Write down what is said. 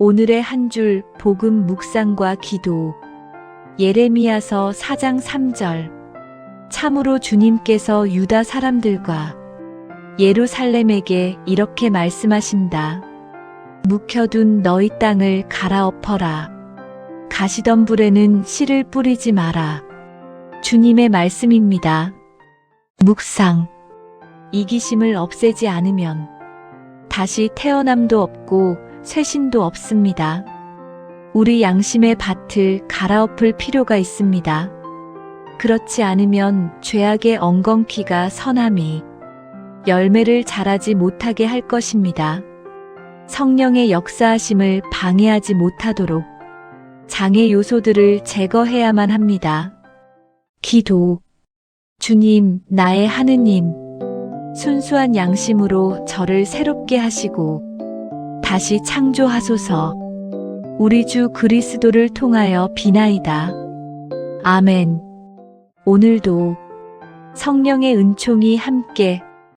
오늘의 한 줄 복음 묵상과 기도. 예레미야서 4장 3절. 참으로 주님께서 유다 사람들과 예루살렘에게 이렇게 말씀하신다. 묵혀둔 너희 땅을 갈아엎어라. 가시던 불에는 씨를 뿌리지 마라. 주님의 말씀입니다. 묵상. 이기심을 없애지 않으면 다시 태어남도 없고 쇄신도 없습니다. 우리 양심의 밭을 갈아엎을 필요가 있습니다. 그렇지 않으면 죄악의 엉겅퀴가 선함이 열매를 자라지 못하게 할 것입니다. 성령의 역사하심을 방해하지 못하도록 장애 요소들을 제거해야만 합니다. 기도. 주님, 나의 하느님. 순수한 양심으로 저를 새롭게 하시고 다시 창조하소서. 우리 주 그리스도를 통하여 비나이다. 아멘. 오늘도 성령의 은총이 함께